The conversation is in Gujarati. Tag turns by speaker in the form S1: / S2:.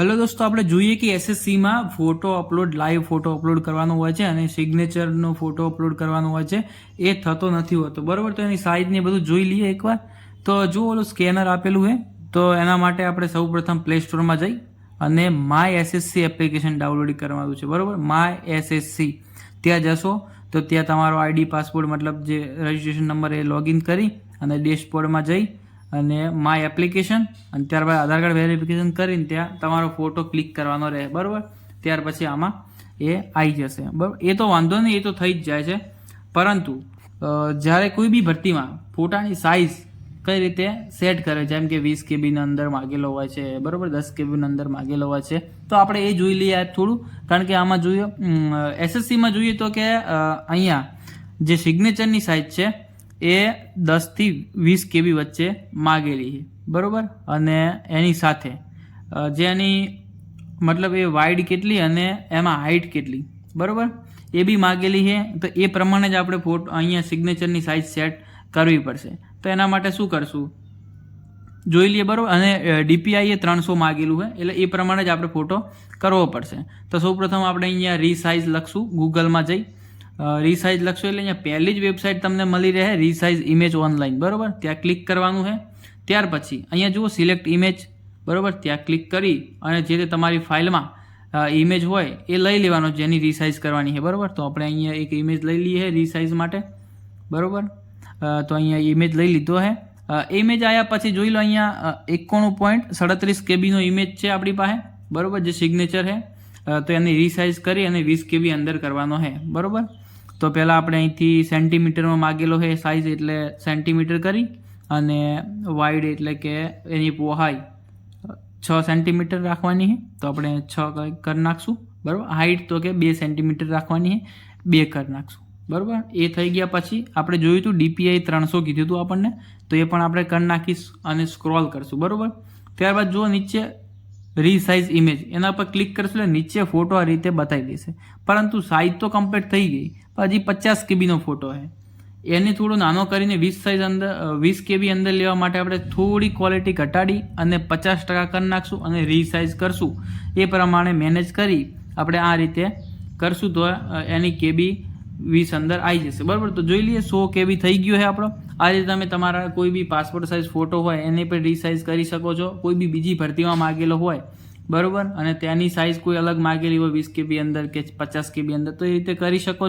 S1: હલો દોસ્તો, આપણે જોઈએ કે એસએસસીમાં photo upload live photo upload કરવાનો હોય છે અને સિગ્નેચરનો ફોટો અપલોડ કરવાનો હોય છે. એ થતો નથી હોતો. બરાબર? તો એની સાઇઝને બધું જોઈ લઈએ એકવાર. તો જો ઓલું સ્કેનર આપેલું છે. તો એના માટે આપણે સૌપ્રથમ પ્લે સ્ટોરમાં જઈ અને માય એસએસસી એપ્લિકેશન ડાઉનલોડ કરવાનું છે. બરાબર? માય એસએસસી ત્યાં જશો, તો ત્યાં તમારો આઈડી પાસપોર્ટ મતલબ જે રજિસ્ટ્રેશન નંબર એ લોગિન કરી અને ડેશબોર્ડમાં જઈ અને માય એપ્લિકેશન અને ત્યારબાદ આધાર કાર્ડ વેરિફિકેશન કરીને ત્યાં તમારો ફોટો ક્લિક કરવાનો રહે, બરાબર? ત્યાર પછી આમાં એ આવી જશે, બરાબર? એ તો વાંધો નહીં, એ તો થઈ જ જાય છે. પરંતુ જ્યારે કોઈ બી ભરતીમાં ફોટાની સાઇઝ કઈ રીતે સેટ કરે, જેમ કે વીસ કેબીની અંદર માગેલો હોય છે, બરાબર? દસ કેબીની અંદર માગેલો હોય છે, તો આપણે એ જોઈ લઈએ થોડું. કારણ કે આમાં જોઈએ એસએસસીમાં જોઈએ તો કે અહીંયા જે સિગ્નેચરની સાઇઝ છે એ દસથી વીસ કેબી વચ્ચે માગેલી છે. બરાબર? અને એની સાથે જેની મતલબ એ વાઇડ કેટલી અને એમાં હાઇટ કેટલી. બરાબર? એ બી માગેલી છે. તો એ પ્રમાણે જ આપણે ફોટો, અહીંયા સિગ્નેચરની સાઇઝ સેટ કરવી પડશે. તો એના માટે શું કરશું? જોઈ લઈએ, બરાબર? અને ડીપીઆઈ એ ત્રણસો માગેલું છે. એટલે એ પ્રમાણે જ આપણે ફોટો કરવો પડશે. તો સૌપ્રથમ આપણે અહીંયા રીસાઇઝ લખશું. ગૂગલમાં જઈ. રીસાઇઝ લખશો એટલે અહીંયા પહેલી જ વેબસાઇટ તમને મળી રહે રીસાઇઝ ઇમેજ ઓનલાઈન બરાબર? ત્યાં ક્લિક કરવાનું છે. ત્યાર પછી અહીંયા જુઓ સિલેક્ટ ઇમેજ બરાબર? ત્યાં ક્લિક કરી અને જે તે તમારી ફાઇલમાં ઇમેજ હોય એ લઈ લેવાનો જેની રીસાઇઝ કરવાની છે, બરાબર? તો આપણે અહીંયા એક ઇમેજ લઈ લઈએ રીસાઇઝ માટે, બરાબર? તો અહીંયા ઇમેજ લઈ લીધો છે. ઇમેજ આવ્યા પછી જોઈ લો અહીંયા એકોણું પોઈન્ટ સાડત્રીસ કેબીનો ઇમેજ છે આપણી પાસે, બરાબર? જે સિગ્નેચર છે. તો એની રીસાઇઝ કરી અને વીસ કેબી અંદર કરવાનો છે, બરાબર? તો પહેલાં આપણે અહીંથી સેન્ટીમીટરમાં માગેલો છે સાઇઝ એટલે સેન્ટીમીટર કરી અને વાઇડ એટલે કે એની પહોળાઈ છ સેન્ટીમીટર રાખવાની છે. તો આપણે છ કરી નાખશું, બરાબર? હાઇટ તો કે બે સેન્ટીમીટર રાખવાની છે, બે કરી નાખશું, બરાબર? એ થઈ ગયા પછી આપણે જોયું હતું ડીપીઆઈ ત્રણસો કીધું હતું આપણને, તો એ પણ આપણે કરી નાખીશ અને સ્ક્રોલ કરશું, બરાબર? ત્યારબાદ જો નીચે રીસાઇઝ ઇમેજ એના પર ક્લિક કરશો એટલે નીચે ફોટો આ રીતે બતાવી દેશે. પરંતુ સાઇઝ તો કમ્પ્લીટ થઈ ગઈ. હજી પચાસ કેબીનો ફોટો છે. એને થોડો નાનો કરીને વીસ સાઇઝ અંદર વીસ કેબી અંદર લેવા માટે આપણે થોડી ક્વોલિટી ઘટાડી અને પચાસ ટકા કરી નાખશું અને રીસાઇઝ કરશું. એ પ્રમાણે મેનેજ કરી આપણે આ રીતે કરશું તો એની કેબી વીસ અંદર આવી જશે. બરાબર? તો જોઈ લઈએ સો કેબી થઈ ગયો છે આપણો. આ રીતે તમે તમારા કોઈ બી પાસપોર્ટ સાઇઝ ફોટો હોય, એને પણ રીસાઇઝ કરી શકો છો. કોઈ બી બીજી ભરતીમાં માગેલો હોય, બરાબર? અને તેની સાઇઝ કોઈ અલગ માગેલી હોય, વીસ કેબી અંદર કે પચાસ કેબી અંદર, તો એ રીતે કરી શકો છો.